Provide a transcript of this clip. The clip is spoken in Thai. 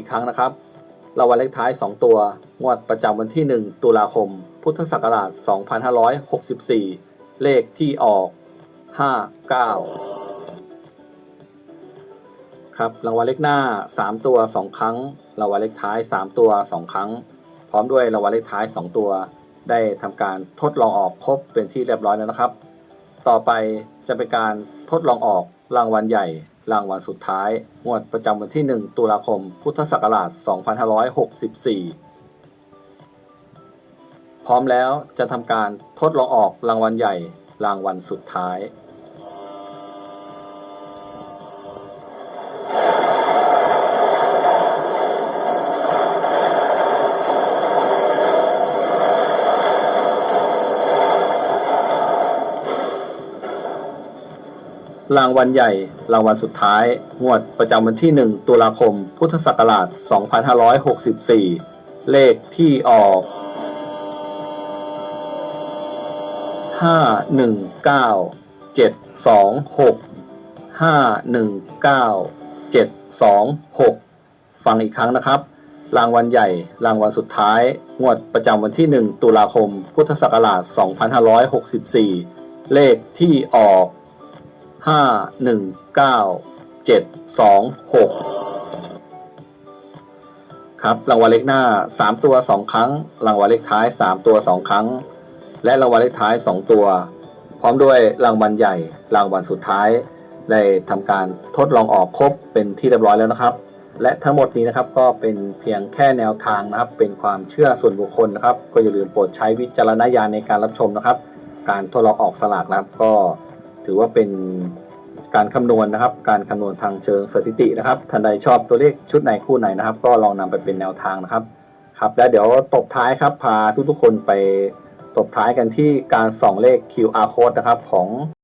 อีกครั้งนะครับรางวัลเลขท้าย 2 ตัว งวดประจำวันที่ 1 ตุลาคม พุทธศักราช 2564 เลขที่ออก 59 ครับ รางวัลเลขหน้า 3 ตัว 2 ครั้ง รางวัลเลขท้าย 3 ตัว 2 ครั้ง พร้อมด้วยรางวัลเลขท้าย 2 ตัว ได้ทำการทดลองออกครบเป็นที่เรียบร้อยแล้วนะครับ ต่อไปจะเป็นการทดลองออกรางวัลใหญ่ รางวัลสุดท้าย งวดประจำวันที่ 1 ตุลาคม พุทธศักราช 2564 พร้อมแล้วจะทำการทดลองออกรางวัลใหญ่รางวัลสุดท้าย รางวัลใหญ่ รางวัลสุดท้าย งวดประจำวันที่ 1 ตุลาคม พุทธศักราช 2564 เลขที่ออก 519 726 519 726 ฟังอีกครั้งนะครับ รางวัลใหญ่ รางวัลสุดท้าย งวดประจำวันที่ 1 ตุลาคม พุทธศักราช 2564 เลขที่ออก ห้าหนึ่งเก้าเจ็ดสองหกครับรางวัลเลขหน้าสามตัวสองครั้ง รางวัลเลขท้ายสามตัวสองครั้ง และรางวัลเลขท้ายสองตัว พร้อมด้วยรางวัลใหญ่ รางวัลสุดท้ายได้ทำการทดลองออกครบเป็นที่เรียบร้อยแล้วนะครับ และทั้งหมดนี้นะครับก็เป็นเพียงแค่แนวทางนะครับ เป็นความเชื่อส่วนบุคคลนะครับ ก็อย่าลืมโปรดใช้วิจารณญาณในการรับชมนะครับ การทดลองออกสลากนะครับก็ ถือว่าเป็นการคำนวณนะครับ การคำนวณทางเชิงสถิตินะครับท่านใดชอบตัวเลขชุดไหนคู่ไหนนะครับ ก็ลองนำไปเป็นแนวทางนะครับครับแล้วเดี๋ยวตบท้ายครับพาทุกๆคนไปตบท้ายกันที่การส่องเลข QR code นะครับของ